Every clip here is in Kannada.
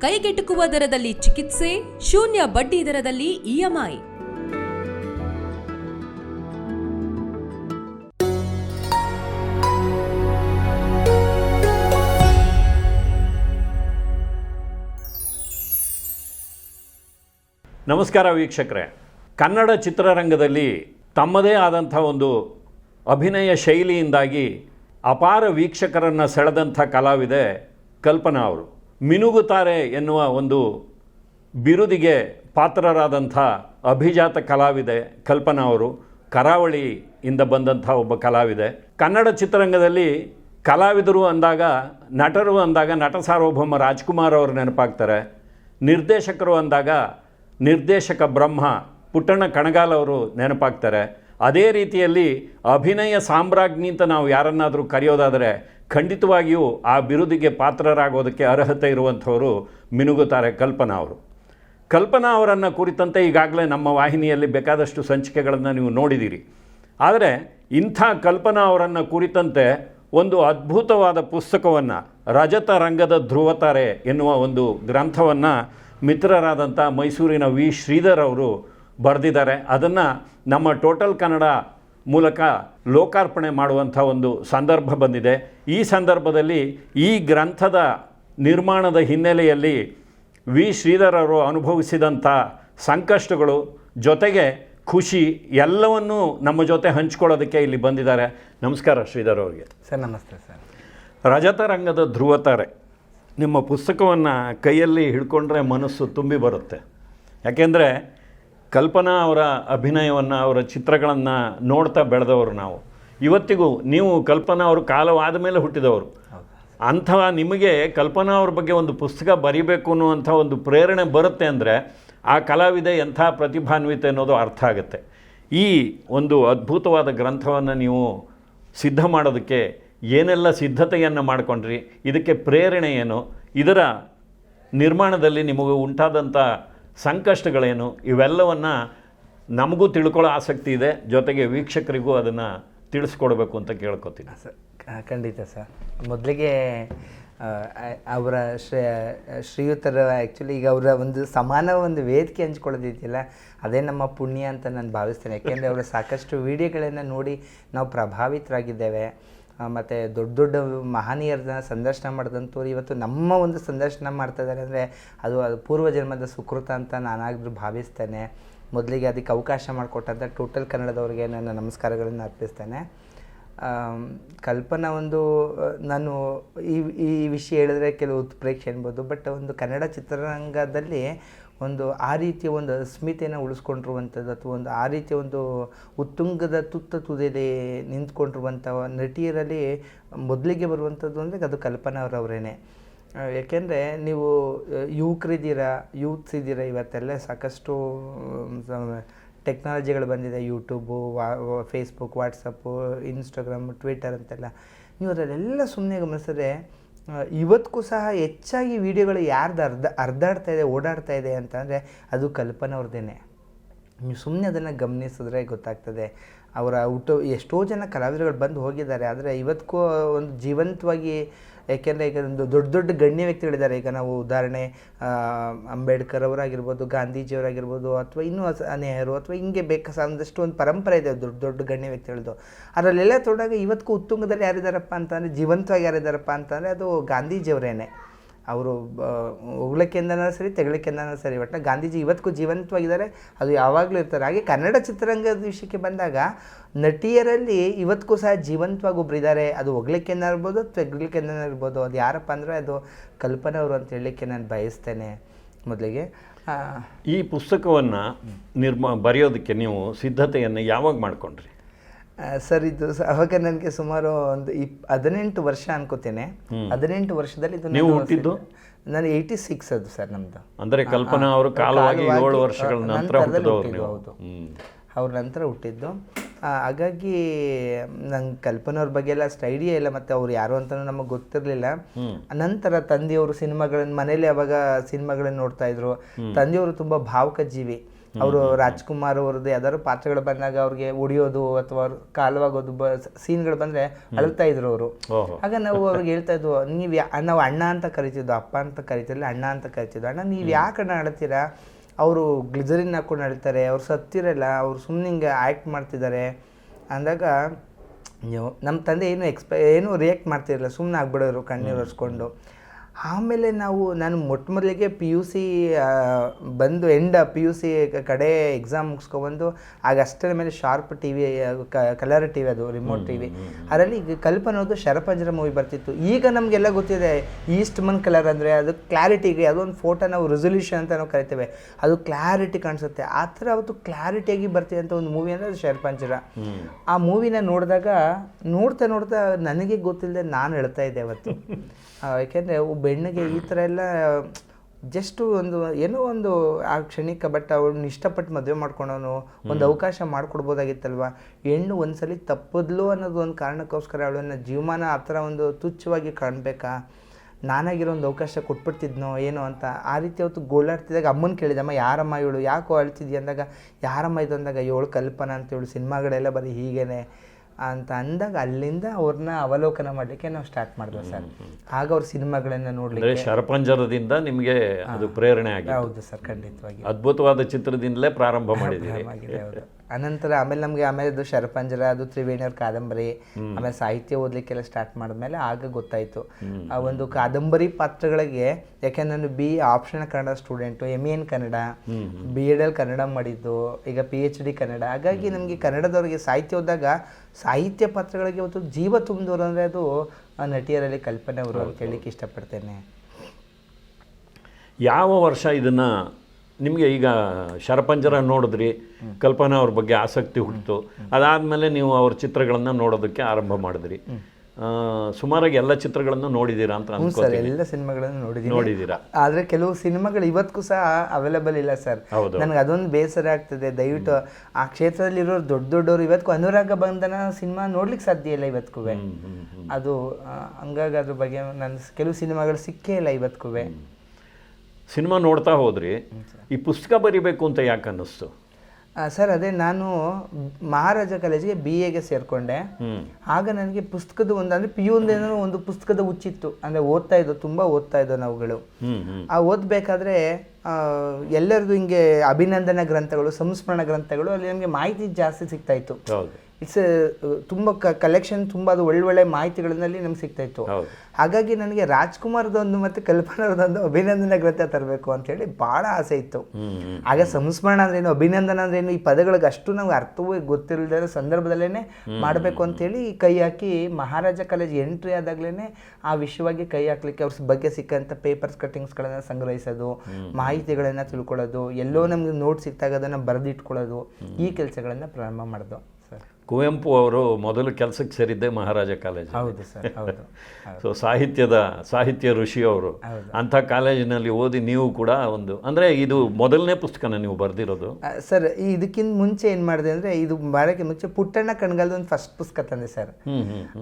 ಕೈಗೆಟುಕುವ ದರದಲ್ಲಿ ಚಿಕಿತ್ಸೆ, ಶೂನ್ಯ ಬಡ್ಡಿ ದರದಲ್ಲಿ ಇಎಂಐ ನಮಸ್ಕಾರ ವೀಕ್ಷಕರೇ. ಕನ್ನಡ ಚಿತ್ರರಂಗದಲ್ಲಿ ತಮ್ಮದೇ ಆದಂಥ ಒಂದು ಅಭಿನಯ ಶೈಲಿಯಿಂದಾಗಿ ಅಪಾರ ವೀಕ್ಷಕರನ್ನು ಸೆಳೆದಂಥ ಕಲಾವಿದೆ ಕಲ್ಪನಾ ಅವರು. ಮಿನುಗುತ್ತಾರೆ ಎನ್ನುವ ಒಂದು ಬಿರುದಿಗೆ ಪಾತ್ರರಾದಂಥ ಅಭಿಜಾತ ಕಲಾವಿದೆ ಕಲ್ಪನಾ ಅವರು, ಕರಾವಳಿಯಿಂದ ಬಂದಂಥ ಒಬ್ಬ ಕಲಾವಿದೆ. ಕನ್ನಡ ಚಿತ್ರರಂಗದಲ್ಲಿ ಕಲಾವಿದರು ಅಂದಾಗ, ನಟರು ಅಂದಾಗ ನಟ ಸಾರ್ವಭೌಮ ರಾಜ್ಕುಮಾರ್ ಅವರು ನೆನಪಾಗ್ತಾರೆ. ನಿರ್ದೇಶಕರು ಅಂದಾಗ ನಿರ್ದೇಶಕ ಬ್ರಹ್ಮ, ಪುಟ್ಟಣ್ಣ ಕಣಗಾಲ್ ಅವರು ನೆನಪಾಗ್ತಾರೆ. ಅದೇ ರೀತಿಯಲ್ಲಿ ಅಭಿನಯ ಸಾಮ್ರಾಜ್ಞಿ ಅಂತ ನಾವು ಯಾರನ್ನಾದರೂ ಕರೆಯೋದಾದರೆ ಖಂಡಿತವಾಗಿಯೂ ಆ ಬಿರುದಿಗೆ ಪಾತ್ರರಾಗೋದಕ್ಕೆ ಅರ್ಹತೆ ಇರುವಂಥವರು ಮಿನುಗುತ್ತಾರೆ ಕಲ್ಪನಾ ಅವರು. ಕಲ್ಪನಾ ಅವರನ್ನು ಕುರಿತಂತೆ ಈಗಾಗಲೇ ನಮ್ಮ ವಾಹಿನಿಯಲ್ಲಿ ಬೇಕಾದಷ್ಟು ಸಂಚಿಕೆಗಳನ್ನು ನೀವು ನೋಡಿದ್ದೀರಿ ಆದರೆ ಇಂಥ ಕಲ್ಪನಾ ಅವರನ್ನು ಕುರಿತಂತೆ ಒಂದು ಅದ್ಭುತವಾದ ಪುಸ್ತಕವನ್ನು ರಜತ ರಂಗದ ಧ್ರುವತಾರೆ ಎನ್ನುವ ಒಂದು ಗ್ರಂಥವನ್ನು ಮಿತ್ರರಾದಂಥ ಮೈಸೂರಿನ ವಿ. ಶ್ರೀಧರ್ ಅವರು ಬರೆದಿದ್ದಾರೆ. ಅದನ್ನು ನಮ್ಮ ಟೋಟಲ್ ಕನ್ನಡ ಮೂಲಕ ಲೋಕಾರ್ಪಣೆ ಮಾಡುವಂಥ ಒಂದು ಸಂದರ್ಭ ಬಂದಿದೆ. ಈ ಸಂದರ್ಭದಲ್ಲಿ ಈ ಗ್ರಂಥದ ನಿರ್ಮಾಣದ ಹಿನ್ನೆಲೆಯಲ್ಲಿ ವಿ. ಶ್ರೀಧರರು ಅವರು ಅನುಭವಿಸಿದಂಥ ಸಂಕಷ್ಟಗಳು ಜೊತೆಗೆ ಖುಷಿ ಎಲ್ಲವನ್ನೂ ನಮ್ಮ ಜೊತೆ ಹಂಚ್ಕೊಳ್ಳೋದಕ್ಕೆ ಇಲ್ಲಿ ಬಂದಿದ್ದಾರೆ. ನಮಸ್ಕಾರ ಶ್ರೀಧರ್ ಅವರಿಗೆ. ಸರ್ ನಮಸ್ತೆ ಸರ್. ರಜತ ರಂಗದ ಧ್ರುವತಾರೆ. ನಿಮ್ಮ ಪುಸ್ತಕವನ್ನು ಕೈಯಲ್ಲಿ ಹಿಡ್ಕೊಂಡ್ರೆ ಮನಸ್ಸು ತುಂಬಿ ಬರುತ್ತೆ. ಯಾಕೆಂದರೆ ಕಲ್ಪನಾ ಅವರ ಅಭಿನಯವನ್ನು, ಅವರ ಚಿತ್ರಗಳನ್ನು ನೋಡ್ತಾ ಬೆಳೆದವರು ನಾವು. ಇವತ್ತಿಗೂ ನೀವು ಕಲ್ಪನಾ ಅವರು ಕಾಲವಾದ ಮೇಲೆ ಹುಟ್ಟಿದವರು. ಅಂಥ ನಿಮಗೆ ಕಲ್ಪನಾ ಅವ್ರ ಬಗ್ಗೆ ಒಂದು ಪುಸ್ತಕ ಬರಿಬೇಕು ಅನ್ನುವಂಥ ಒಂದು ಪ್ರೇರಣೆ ಬರುತ್ತೆ ಅಂದರೆ ಆ ಕಲಾವಿದೆ ಎಂಥ ಪ್ರತಿಭಾನ್ವಿತೆ ಅನ್ನೋದು ಅರ್ಥ ಆಗುತ್ತೆ. ಈ ಒಂದು ಅದ್ಭುತವಾದ ಗ್ರಂಥವನ್ನು ನೀವು ಸಿದ್ಧ ಮಾಡೋದಕ್ಕೆ ಏನೆಲ್ಲ ಸಿದ್ಧತೆಯನ್ನು ಮಾಡಿಕೊಂಡ್ರಿ, ಇದಕ್ಕೆ ಪ್ರೇರಣೆ ಏನು, ಇದರ ನಿರ್ಮಾಣದಲ್ಲಿ ನಿಮಗೆ ಉಂಟಾದಂಥ ಸಂಕಷ್ಟಗಳೇನು? ಇವೆಲ್ಲವನ್ನು ನಮಗೂ ತಿಳ್ಕೊಳ್ಳೋ ಆಸಕ್ತಿ ಇದೆ. ಜೊತೆಗೆ ವೀಕ್ಷಕರಿಗೂ ಅದನ್ನು ತಿಳಿಸ್ಕೊಡ್ಬೇಕು ಅಂತ ಕೇಳ್ಕೊತೀನಿ. ಸರ್. ಖಂಡಿತ, ಸರ್. ಮೊದಲಿಗೆ ಅವರ ಶ್ರೇ, ಶ್ರೀಯುತರ ಆ್ಯಕ್ಚುಲಿ ಈಗ ಅವರ ಒಂದು ಸಮಾನ ಒಂದು ವೇದಿಕೆ ಹಂಚ್ಕೊಳ್ಳೋದಿದೆಯಲ್ಲ, ಅದೇ ನಮ್ಮ ಪುಣ್ಯ ಅಂತ ನಾನು ಭಾವಿಸ್ತೇನೆ. ಯಾಕೆಂದರೆ ಅವರ ಸಾಕಷ್ಟು ವಿಡಿಯೋಗಳನ್ನು ನೋಡಿ ನಾವು ಪ್ರಭಾವಿತರಾಗಿದ್ದೇವೆ. ಮತ್ತು ದೊಡ್ಡ ದೊಡ್ಡ ಮಹನೀಯರನ್ನ ಸಂದರ್ಶನ ಮಾಡಿದಂಥವ್ರು ಇವತ್ತು ನಮ್ಮ ಒಂದು ಸಂದರ್ಶನ ಮಾಡ್ತಾ ಇದ್ದಾರೆ. ಅಂದರೆ ಅದು ಅದು ಪೂರ್ವಜನ್ಮದ ಸುಕೃತ ಅಂತ ನಾನಾದರೂ ಭಾವಿಸ್ತೇನೆ. ಮೊದಲಿಗೆ ಅದಕ್ಕೆ ಅವಕಾಶ ಮಾಡಿಕೊಟ್ಟಂಥ ಟೋಟಲ್ ಕನ್ನಡದವ್ರಿಗೆ ನನ್ನ ನಮಸ್ಕಾರಗಳನ್ನು ಅರ್ಪಿಸ್ತೇನೆ. ಕಲ್ಪನಾ ಒಂದು ನಾನು ಈ ಈ ವಿಷಯ ಹೇಳಿದ್ರೆ ಕೆಲವು ಪ್ರೇಕ್ಷೆ ಅನ್ಬೋದು. ಬಟ್ ಒಂದು ಕನ್ನಡ ಚಿತ್ರರಂಗದಲ್ಲಿ ಒಂದು ಆ ರೀತಿಯ ಒಂದು ಅಸ್ಮಿತೆಯನ್ನು ಉಳಿಸ್ಕೊಂಡಿರುವಂಥದ್ದು ಅಥವಾ ಒಂದು ಆ ರೀತಿಯ ಒಂದು ಉತ್ತುಂಗದ ತುತ್ತ ತುದಿಯಲ್ಲಿ ನಿಂತ್ಕೊಂಡಿರುವಂಥ ನಟಿಯರಲ್ಲಿ ಮೊದಲಿಗೆ ಬರುವಂಥದ್ದು ಅಂದರೆ ಅದು ಕಲ್ಪನಾ ಅವರವರೇನೆ. ಯಾಕೆಂದರೆ ನೀವು ಯುವಕರಿದ್ದೀರಾ ಯೂತ್ಸ್ ಇದ್ದೀರಾ ಇವತ್ತೆಲ್ಲ ಸಾಕಷ್ಟು ಟೆಕ್ನಾಲಜಿಗಳು ಬಂದಿದೆ. ಯೂಟ್ಯೂಬು, ವಾ, ಫೇಸ್ಬುಕ್, ವಾಟ್ಸಪ್ಪು, ಇನ್ಸ್ಟಾಗ್ರಾಮ್, ಟ್ವಿಟರ್ ಅಂತೆಲ್ಲ. ನೀವು ಅದರಲ್ಲೆಲ್ಲ ಸುಮ್ಮನೆ ಗಮನಿಸಿದ್ರೆ ಇವತ್ತಿಗೂ ಸಹ ಹೆಚ್ಚಾಗಿ ವಿಡಿಯೋಗಳು ಯಾರ್ದು ಅರ್ಧ ಅರ್ಧಾಡ್ತಾ ಇದೆ, ಓಡಾಡ್ತಾ ಇದೆ ಅಂತಂದರೆ ಅದು ಕಲ್ಪನಾ ಅವ್ರದ್ದೇನೆ ನೀವು ಸುಮ್ಮನೆ ಅದನ್ನು ಗಮನಿಸಿದ್ರೆ ಗೊತ್ತಾಗ್ತದೆ. ಅವರ ಹುಟ್ಟು ಎಷ್ಟೋ ಜನ ಕಲಾವಿದರುಗಳು ಬಂದು ಹೋಗಿದ್ದಾರೆ, ಆದರೆ ಇವತ್ತಿಗೂ ಒಂದು ಜೀವಂತವಾಗಿ ಯಾಕೆಂದರೆ ಈಗ ಒಂದು ದೊಡ್ಡ ದೊಡ್ಡ ಗಣ್ಯ ವ್ಯಕ್ತಿಗಳಿದ್ದಾರೆ. ಈಗ ನಾವು ಉದಾಹರಣೆ ಅಂಬೇಡ್ಕರ್ ಅವರಾಗಿರ್ಬೋದು, ಗಾಂಧೀಜಿಯವರಾಗಿರ್ಬೋದು ಅಥವಾ ಇನ್ನೂ ನೆಹರು ಅಥವಾ ಹಿಂಗೆ ಬೇಕಾ ಒಂದಷ್ಟು ಒಂದು ಪರಂಪರೆ ಇದೆ ದೊಡ್ಡ ದೊಡ್ಡ ಗಣ್ಯ ವ್ಯಕ್ತಿಗಳದ್ದು. ಅದರಲ್ಲೆಲ್ಲ ತೊಡಾಗ ಇವತ್ತಿಗೂ ಉತ್ತುಂಗದಲ್ಲಿ ಯಾರಿದ್ದಾರಪ್ಪ ಅಂತಂದರೆ, ಜೀವಂತವಾಗಿ ಯಾರಿದ್ದಾರಪ್ಪ ಅಂತಂದರೆ ಅದು ಗಾಂಧೀಜಿಯವರೇನೆ. ಅವರು ಉಗ್ಳಕ್ಕೆಂದನೂ ಸರಿ ತೆಗಳಿಕೆಂದನೂ ಸರಿ. ಒಟ್ಟು ಗಾಂಧೀಜಿ ಇವತ್ತಿಗೂ ಜೀವಂತವಾಗಿದ್ದಾರೆ. ಅದು ಯಾವಾಗಲೂ ಇರ್ತಾರೆ. ಹಾಗೆ ಕನ್ನಡ ಚಿತ್ರರಂಗದ ವಿಷಯಕ್ಕೆ ಬಂದಾಗ ನಟಿಯರಲ್ಲಿ ಇವತ್ತಿಗೂ ಸಹ ಜೀವಂತವಾಗಿ ಒಬ್ರು ಇದ್ದಾರೆ. ಅದು ಒಗ್ಲಿಕ್ಕೆಂದ ಇರ್ಬೋದು ತೆಗ್ಲಿಕ್ಕೆಂದ ಇರ್ಬೋದು. ಅದು ಯಾರಪ್ಪ ಅಂದರೆ ಅದು ಕಲ್ಪನೆ ಅವರು ಅಂತ ಹೇಳಲಿಕ್ಕೆ ನಾನು ಬಯಸ್ತೇನೆ ಮೊದಲಿಗೆ. ಈ ಪುಸ್ತಕವನ್ನು ನಿರ್ಮ, ಬರೆಯೋದಕ್ಕೆ ನೀವು ಸಿದ್ಧತೆಯನ್ನು ಯಾವಾಗ ಮಾಡಿಕೊಂಡ್ರಿ? ಸರ್ ಇದು ಅವಾಗ ನನಗೆ ಸುಮಾರು ಒಂದು ಇಪ್ ಹದಿನೆಂಟು ವರ್ಷ ಅನ್ಕೋತೇನೆ. ಹದಿನೆಂಟು ವರ್ಷದಲ್ಲಿ ಇದು ನೀವು ಹುಟ್ಟಿದ್ದು? ನಾನು ಏಯ್ಟಿ ಸಿಕ್ಸ್ ಅದು ಸರ್ ನಮ್ಮದು ಅಂದ್ರೆ ಕಲ್ಪನಾ ಅವರು ಕಾಲವಾಗಿ ಏಳು ವರ್ಷಗಳ ನಂತರ ಹೌದು. ಅವ್ರ ನಂತರ ಹುಟ್ಟಿದ್ದು. ಹಾಗಾಗಿ ನಂಗೆ ಕಲ್ಪನವ್ರ ಬಗ್ಗೆ ಎಲ್ಲ ಅಷ್ಟು ಐಡಿಯಾ ಇಲ್ಲ ಮತ್ತು ಅವ್ರು ಯಾರು ಅಂತ ನಮಗೆ ಗೊತ್ತಿರಲಿಲ್ಲ. ನಂತರ ತಂದೆಯವರು ಸಿನಿಮಾಗಳನ್ನು ಮನೇಲಿ ಅವಾಗ ಸಿನಿಮಾಗಳನ್ನು ನೋಡ್ತಾ ಇದ್ರು. ತಂದೆಯವರು ತುಂಬ ಭಾವುಕ ಜೀವಿ ಅವರು ರಾಜ್ಕುಮಾರ್ ಅವ್ರದ್ದು ಯಾವ್ದಾದ್ರು ಪಾತ್ರಗಳು ಬಂದಾಗ ಅವ್ರಿಗೆ ಉಡಿಯೋದು ಅಥವಾ ಅವ್ರು ಕಾಲವಾಗೋದು ಬ ಸೀನ್ಗಳು ಬಂದ್ರೆ ಅಳ್ತಾ ಇದ್ರು ಅವರು. ಆಗ ನಾವು ಅವ್ರಿಗೆ ಹೇಳ್ತಾ ಇದ್ವು ನೀವು ನಾವು ಅಣ್ಣ ಅಂತ ಕರಿತಿದ್ವು ಅಪ್ಪ ಅಂತ ಕರಿತಿರ್ಲಿಲ್ಲ ಅಣ್ಣ ಅಂತ ಕರಿತಿದ್ವು. ಅಣ್ಣ ನೀವು ಯಾಕೆ ಅಣ್ಣ ಅಳ್ತೀರಾ? ಅವರು ಗ್ಲಿಜರಿನ್ ಹಾಕೊಂಡು ಅಳ್ತಾರೆ ಅವ್ರು ಸತ್ತಿರಲ್ಲ ಅವ್ರು ಸುಮ್ಮನೆ ಹಿಂಗೆ ಆ್ಯಕ್ಟ್ ಮಾಡ್ತಿದ್ದಾರೆ. ಅಂದಾಗ ನೀವು ನಮ್ಮ ತಂದೆ ಏನು ಎಕ್ಸ್ಪೆ ಏನು ರಿಯಾಕ್ಟ್ ಮಾಡ್ತಿರಲಿಲ್ಲ ಸುಮ್ಮನೆ ಆಗ್ಬಿಡೋರು ಕಣ್ಣೀರು ಒರೆಸ್ಕೊಂಡು. ಆಮೇಲೆ ನಾವು ನಾನು ಮೊಟ್ಟ ಮೊದಲಿಗೆ ಪಿ ಯು ಸಿ ಬಂದು ಎಂಡ ಪಿ ಯು ಸಿ ಕಡೆ ಎಕ್ಸಾಮ್ ಮುಗಿಸ್ಕೊಬಂದು ಆಗ ಅಷ್ಟರ ಮೇಲೆ sharp T V colour T V ಅದು ರಿಮೋಟ್ ಟಿ ವಿ ಅದರಲ್ಲಿ ಈಗ ಕಲ್ಪನೋದು ಶರಪಂಜರ ಮೂವಿ ಬರ್ತಿತ್ತು. ಈಗ ನಮಗೆಲ್ಲ ಗೊತ್ತಿದೆ ಈಸ್ಟ್ ಮನ್ ಕಲರ್ ಅಂದರೆ ಅದು ಕ್ಲಾರಿಟಿಗೆ ಅದೊಂದು ಫೋಟೋ ನಾವು ರೆಸೊಲ್ಯೂಷನ್ ಅಂತ ನಾವು ಕರಿತೇವೆ. ಅದು ಕ್ಲಾರಿಟಿ ಕಾಣಿಸುತ್ತೆ. ಆ ಥರ ಅವತ್ತು ಕ್ಲಾರಿಟಿಯಾಗಿ ಬರ್ತಿದೆ ಅಂತ ಒಂದು ಮೂವಿ ಅಂದರೆ ಅದು ಶರಪಂಜರ ಆ ಮೂವಿನ ನೋಡಿದಾಗ ನೋಡ್ತಾ ನೋಡ್ತಾ ನನಗೆ ಗೊತ್ತಿಲ್ಲದೆ ನಾನು ಹೇಳ್ತಾ ಇದ್ದೆ ಅವತ್ತು. ಯಾಕೆಂದರೆ ಒಬ್ಬ ಹೆಣ್ಣಿಗೆ ಈ ಥರ ಎಲ್ಲ ಜಸ್ಟು ಒಂದು ಏನೋ ಒಂದು ಆ ಕ್ಷಣಿಕ ಬಟ್ ಅವ್ನು ಇಷ್ಟಪಟ್ಟು ಮದುವೆ ಮಾಡ್ಕೊಂಡವನು ಒಂದು ಅವಕಾಶ ಮಾಡಿಕೊಡ್ಬೋದಾಗಿತ್ತಲ್ವ? ಹೆಣ್ಣು ಒಂದ್ಸಲಿ ತಪ್ಪದ್ಲು ಅನ್ನೋದು ಒಂದು ಕಾರಣಕ್ಕೋಸ್ಕರ ಅವಳನ್ನ ಜೀವಮಾನ ಆ ಥರ ಒಂದು ತುಚ್ಛವಾಗಿ ಕಾಣಬೇಕಾ? ನಾನಾಗಿರೋ ಒಂದು ಅವಕಾಶ ಕೊಟ್ಬಿಡ್ತಿದ್ನೋ ಏನೋ ಅಂತ ಆ ರೀತಿ ಅವತ್ತು ಗೋಳಾಡ್ತಿದ್ದಾಗ ಅಮ್ಮನ ಕೇಳಿದಮ್ಮ ಯಾರಮ್ಮ ಇವಳು? ಯಾಕೋ ಅಳ್ತಿದ್ಯ? ಅಂದಾಗ ಯಾರಮ್ಮ ಇದು? ಅಂದಾಗ ಇವಳು ಕಲ್ಪನಾ ಅಂತ ಇವಳು ಸಿನಿಮಾಗಳೆಲ್ಲ ಬರೀ ಹೀಗೇನೆ. ಅಂತ ಅಂದಾಗ ಅಲ್ಲಿಂದ ಅವ್ರನ್ನ ಅವಲೋಕನ ಮಾಡಲಿಕ್ಕೆ ನಾವು ಸ್ಟಾರ್ಟ್ ಮಾಡಿದ್ವಿ ಸರ್. ಆಗ ಅವ್ರ ಸಿನಿಮಾಗಳನ್ನ ನೋಡಲಿಕ್ಕೆ ಶರಪಂಜರದಿಂದ ನಿಮಗೆ ಅದು ಪ್ರೇರಣೆ ಆಗಿದೆ. ಹೌದು ಸರ್ ಖಂಡಿತವಾಗಿ. ಅದ್ಭುತವಾದ ಚಿತ್ರದಿಂದಲೇ ಪ್ರಾರಂಭ ಹೌದು. ಅನಂತರ ಆಮೇಲೆ ನಮಗೆ ಆಮೇಲೆ ಅದು ಶರಪಂಜರ, ಅದು ತ್ರಿವೇಣಿಯವ್ರ ಕಾದಂಬರಿ, ಆಮೇಲೆ ಸಾಹಿತ್ಯ ಓದಲಿಕ್ಕೆಲ್ಲ ಸ್ಟಾರ್ಟ್ ಮಾಡಿದ್ಮೇಲೆ ಆಗ ಗೊತ್ತಾಯಿತು. ಆ ಒಂದು ಕಾದಂಬರಿ ಪಾತ್ರಗಳಿಗೆ, ಯಾಕೆಂದ್ರೆ ನಾನು B option Kannada student M N Kannada B Ed L Kannada ಮಾಡಿದ್ದು, ಈಗ ಪಿ ಎಚ್ ಡಿ ಕನ್ನಡ. ಹಾಗಾಗಿ ನಮಗೆ ಕನ್ನಡದವರಿಗೆ ಸಾಹಿತ್ಯ ಓದಿದಾಗ ಸಾಹಿತ್ಯ ಪಾತ್ರಗಳಿಗೆ ಇವತ್ತು ಜೀವ ತುಂಬಿದವರು ಅಂದರೆ ಅದು ನಟಿಯರಲ್ಲಿ ಕಲ್ಪನೆ ಅವರು ಅಂತ ಹೇಳಲಿಕ್ಕೆ ಇಷ್ಟಪಡ್ತೇನೆ. ಯಾವ ವರ್ಷ ಇದನ್ನ ನಿಮಗೆ ಈಗ ಶರಪಂಜರ ನೋಡಿದ್ರಿ ಕಲ್ಪನಾ ಅವ್ರ ಬಗ್ಗೆ ಆಸಕ್ತಿ ಹುಟ್ಟಿತು. ಅದಾದಮೇಲೆ ನೀವು ಅವ್ರ ಚಿತ್ರಗಳನ್ನು ನೋಡೋದಕ್ಕೆ ಆರಂಭ ಮಾಡಿದ್ರಿ. ಸುಮಾರಾಗಿ ಎಲ್ಲ ಚಿತ್ರಗಳನ್ನು ನೋಡಿದ್ದೀರಾ ಅಂತ ಸರ್ ಎಲ್ಲ ಸಿನಿಮಾಗಳನ್ನು ನೋಡಿದ್ದೀನಿ ನೋಡಿದ್ದೀರಾ ಆದ್ರೆ ಕೆಲವು ಸಿನಿಮಾಗಳು ಇವತ್ತಿಗೂ ಸಹ ಅವೈಲೇಬಲ್ ಇಲ್ಲ ಸರ್. ನನಗೆ ಅದೊಂದು ಬೇಸರ ಆಗ್ತದೆ. ದಯವಿಟ್ಟು ಆ ಕ್ಷೇತ್ರದಲ್ಲಿರೋರು ದೊಡ್ಡ ದೊಡ್ಡವರು ಇವತ್ತಿಗೂ ಅನುರಾಗ ಬಂಧನ ಸಿನಿಮಾ ನೋಡ್ಲಿಕ್ಕೆ ಸಾಧ್ಯ ಇಲ್ಲ ಇವತ್ತಿಗೂ. ಅದು ಹಂಗಾಗಿ ಅದ್ರ ಬಗ್ಗೆ ನನ್ನ ಕೆಲವು ಸಿನಿಮಾಗಳು ಸಿಕ್ಕೇ ಇಲ್ಲ ಇವತ್ತಿಗೂ. ಸಿನಿಮಾ ನೋಡ್ತಾ ಹೋದ್ರಿ ಈ ಪುಸ್ತಕ ಬರಿಬೇಕು ಅಂತ ಯಾಕೆ ಅನ್ನಿಸ್ತು? ಸರ್ ಅದೇ ನಾನು ಮಹಾರಾಜ ಕಾಲೇಜಿಗೆ ಬಿ ಎಗೆ ಸೇರಿಕೊಂಡೆ. ಆಗ ನನಗೆ ಪುಸ್ತಕದ ಒಂದು ಅಂದರೆ ಪಿ ಯುಂದೇನೋ ಒಂದು ಪುಸ್ತಕದ ಹುಚ್ಚಿತ್ತು ಅಂದರೆ ಓದ್ತಾ ಇದ್ದೋ ತುಂಬ ಓದ್ತಾ ಇದ್ದೋ ನಾವುಗಳು. ಆ ಓದಬೇಕಾದ್ರೆ ಎಲ್ಲರದು ಹಿಂಗೆ ಅಭಿನಂದನಾ ಗ್ರಂಥಗಳು ಸಂಸ್ಮರಣ ಗ್ರಂಥಗಳು ಅಲ್ಲಿ ನಮಗೆ ಮಾಹಿತಿ ಜಾಸ್ತಿ ಸಿಗ್ತಾ ಇತ್ತು. ಇಟ್ಸ್ ತುಂಬ ಕಲೆಕ್ಷನ್ ತುಂಬ ಅದು ಒಳ್ಳೊಳ್ಳೆ ಮಾಹಿತಿಗಳಲ್ಲಿ ನಮ್ಗೆ ಸಿಗ್ತಾ ಇತ್ತು. ಹಾಗಾಗಿ ನನಗೆ ರಾಜ್ಕುಮಾರ್ದೊಂದು ಮತ್ತು ಕಲ್ಪನಾರದೊಂದು ಅಭಿನಂದನೆ ಗ್ರಂಥ ತರಬೇಕು ಅಂತೇಳಿ ಭಾಳ ಆಸೆ ಇತ್ತು. ಆಗ ಸಂಸ್ಮರಣ ಅಂದ್ರೇನು ಅಭಿನಂದನ ಅಂದ್ರೇನು ಈ ಪದಗಳಿಗೆ ಅಷ್ಟು ನಮ್ಗೆ ಅರ್ಥವೇ ಗೊತ್ತಿಲ್ಲದ ಸಂದರ್ಭದಲ್ಲೇ ಮಾಡಬೇಕು ಅಂತೇಳಿ ಕೈ ಹಾಕಿ ಮಹಾರಾಜ ಕಾಲೇಜ್ ಎಂಟ್ರಿ ಆದಾಗ್ಲೇ ಆ ವಿಷಯವಾಗಿ ಕೈ ಹಾಕ್ಲಿಕ್ಕೆ ಅವ್ರ ಬಗ್ಗೆ ಸಿಕ್ಕಂಥ ಪೇಪರ್ಸ್ ಕಟ್ಟಿಂಗ್ಸ್ಗಳನ್ನು ಸಂಗ್ರಹಿಸೋದು ಮಾಹಿತಿಗಳನ್ನು ತಿಳ್ಕೊಳ್ಳೋದು ಎಲ್ಲೋ ನಮ್ಗೆ ನೋಟ್ ಸಿಕ್ತಾಗ ಅದನ್ನು ಬರೆದಿಟ್ಕೊಳ್ಳೋದು ಈ ಕೆಲಸಗಳನ್ನು ಪ್ರಾರಂಭ ಮಾಡಿದ್ದು ಸರ್ ಕುವೆಂಪು ಅವರು ಮೊದಲು ಕೆಲಸಕ್ಕೆ ಸೇರಿದ್ದೆ ಮಹಾರಾಜ ಕಾಲೇಜ್. ಹೌದು ಸರ್ ಹೌದು ಸೊ ಸಾಹಿತ್ಯದ ಸಾಹಿತ್ಯ ಋಷಿ ಅವರು. ಅಂಥ ಕಾಲೇಜಿನಲ್ಲಿ ಓದಿ ನೀವು ಕೂಡ ಒಂದು ಅಂದರೆ ಇದು ಮೊದಲನೇ ಪುಸ್ತಕನ ನೀವು ಬರೆದಿರೋದು. ಸರ್ ಇದಕ್ಕಿಂತ ಮುಂಚೆ ಏನು ಮಾಡಿದೆ ಅಂದರೆ ಇದು ಬರೋಕ್ಕೆ ಮುಂಚೆ ಪುಟ್ಟಣ್ಣ ಕಣ್ಗಾಲದ ಒಂದು ಫಸ್ಟ್ ಪುಸ್ತಕ ತಂದೆ ಸರ್.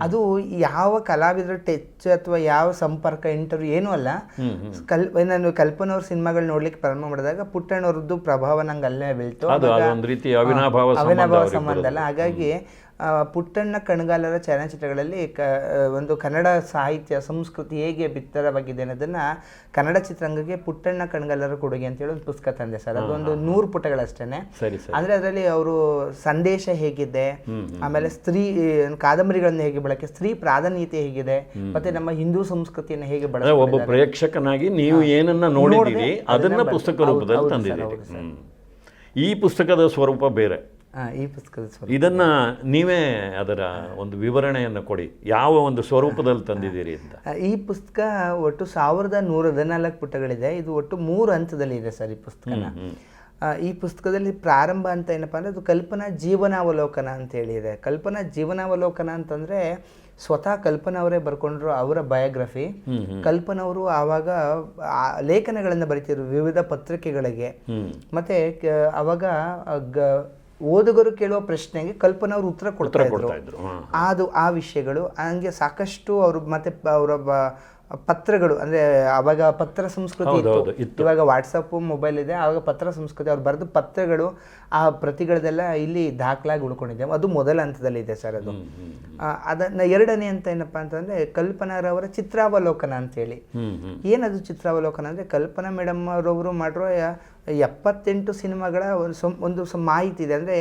ಅದು ಯಾವ ಕಲಾವಿದರ ಟಚ್ ಅಥವಾ ಯಾವ ಸಂಪರ್ಕ ಇಂಟರ್ವ್ಯೂ ಏನೂ ಅಲ್ಲ. ಕಲ್ ನಾನು ಕಲ್ಪನವ್ರ ಸಿನಿಮಾಗಳು ನೋಡ್ಲಿಕ್ಕೆ ಪ್ರಾರಂಭ ಮಾಡಿದಾಗ ಪುಟ್ಟಣ್ಣವ್ರದ್ದು ಪ್ರಭಾವ ನಂಗೆ ಅಲ್ಲೇ ಬೀಳ್ತು. ಅವಿನಾಭಾವ ಸಂಬಂಧ ಅಲ್ಲ. ಹಾಗಾಗಿ ಪುಟ್ಟಣ್ಣ ಕಣಗಾಲರ ಚಲನಚಿತ್ರಗಳಲ್ಲಿ ಕ ಒಂದು ಕನ್ನಡ ಸಾಹಿತ್ಯ ಸಂಸ್ಕೃತಿ ಹೇಗೆ ಬಿತ್ತರವಾಗಿದೆ ಅನ್ನೋದನ್ನು ಕನ್ನಡ ಚಿತ್ರರಂಗಕ್ಕೆ ಪುಟ್ಟಣ್ಣ ಕಣಗಾಲರ ಕೊಡುಗೆ ಅಂತೇಳಿ ಒಂದು ಪುಸ್ತಕ ತಂದೆ ಸರ್. ಅದೊಂದು ನೂರು ಪುಟಗಳಷ್ಟೇನೆ. ಅಂದರೆ ಅದರಲ್ಲಿ ಅವರು ಸಂದೇಶ ಹೇಗಿದೆ ಆಮೇಲೆ ಸ್ತ್ರೀ ಕಾದಂಬರಿಗಳನ್ನು ಹೇಗೆ ಬಳಕೆ ಸ್ತ್ರೀ ಪ್ರಾಧಾನ್ಯತೆ ಹೇಗಿದೆ ಮತ್ತೆ ನಮ್ಮ ಹಿಂದೂ ಸಂಸ್ಕೃತಿಯನ್ನು ಹೇಗೆ ಬಳಕೆ ಒಬ್ಬ ಪ್ರೇಕ್ಷಕನಾಗಿ ನೀವು ಏನನ್ನ ನೋಡಿದ್ದೀರಿ ಅದನ್ನ ಪುಸ್ತಕ ರೂಪದಲ್ಲಿ ತಂದಿದ್ದೀರಿ. ಈ ಪುಸ್ತಕದ ಸ್ವರೂಪ ಬೇರೆ. ಈ ಪುಸ್ತಕದ ಸ್ವಲ್ಪ ಇದನ್ನ ನೀವೇ ಅದರ ಒಂದು ವಿವರಣೆಯನ್ನು ಕೊಡಿ. ಯಾವ ಒಂದು ಸ್ವರೂಪದಲ್ಲಿ ತಂದಿದ್ದೀರಿ ಅಂತ. ಈ ಪುಸ್ತಕ ಒಟ್ಟು ಸಾವಿರದ ನೂರ ಹದಿನಾಲ್ಕು ಪುಟಗಳಿದೆ. ಇದು ಒಟ್ಟು ಮೂರು ಹಂತದಲ್ಲಿ ಇದೆ ಸರ್ ಈ ಪುಸ್ತಕನ. ಈ ಪುಸ್ತಕದಲ್ಲಿ ಪ್ರಾರಂಭ ಅಂತ ಏನಪ್ಪ ಅಂದ್ರೆ ಅದು ಕಲ್ಪನಾ ಜೀವನಾವಲೋಕನ ಅಂತ ಹೇಳಿದೆ. ಕಲ್ಪನಾ ಜೀವನಾವಲೋಕನ ಅಂತಂದ್ರೆ ಸ್ವತಃ ಕಲ್ಪನಾ ಅವರೇ ಬರ್ಕೊಂಡ್ರು ಅವರ ಬಯೋಗ್ರಫಿ. ಕಲ್ಪನಾ ಅವರು ಆವಾಗ ಲೇಖನಗಳನ್ನು ಬರೀತಿದ್ರು ವಿವಿಧ ಪತ್ರಿಕೆಗಳಿಗೆ. ಮತ್ತೆ ಅವಾಗ ಓದುಗರು ಕೇಳುವ ಪ್ರಶ್ನೆಗೆ ಕಲ್ಪನಾ ಅವರು ಉತ್ತರ ಕೊಡ್ತಾ ಇದ್ರು. ಅದು ಆ ವಿಷಯಗಳು. ಹಂಗೆ ಸಾಕಷ್ಟು ಅವರು ಮತ್ತೆ ಅವರ ಪತ್ರಗಳು ಅಂದ್ರೆ ಅವಾಗ ಪತ್ರ ಸಂಸ್ಕೃತಿ ಇತ್ತು. ಇವಾಗ ವಾಟ್ಸಪ್ ಮೊಬೈಲ್ ಇದೆ ಆವಾಗ ಪತ್ರ ಸಂಸ್ಕೃತಿ ಅವ್ರು ಬರೆದು ಪತ್ರಗಳು ಆ ಪ್ರತಿಗಳದೆಲ್ಲ ಇಲ್ಲಿ ದಾಖಲಾಗಿ ಉಳ್ಕೊಂಡಿದೆ. ಅದು ಮೊದಲ ಹಂತದಲ್ಲಿ ಇದೆ ಸರ್ ಅದು. ಅದನ್ನ ಎರಡನೇ ಅಂತ ಏನಪ್ಪಾ ಅಂತಂದ್ರೆ ಕಲ್ಪನಾರವರ ಚಿತ್ರಾವಲೋಕನ ಅಂತೇಳಿ. ಹೇಳಿ ಹ್ಮ್. ಏನದು ಚಿತ್ರಾವಲೋಕನ ಅಂದ್ರೆ ಕಲ್ಪನಾ ಮೇಡಮ್ ಅವರವರು ಮಾಡಿರೋ ಎಪ್ಪತ್ತೆಂಟು ಸಿನಿಮಾಗಳ ಒಂದು ಮಾಹಿತಿ ಇದೆ. ಅಂದರೆ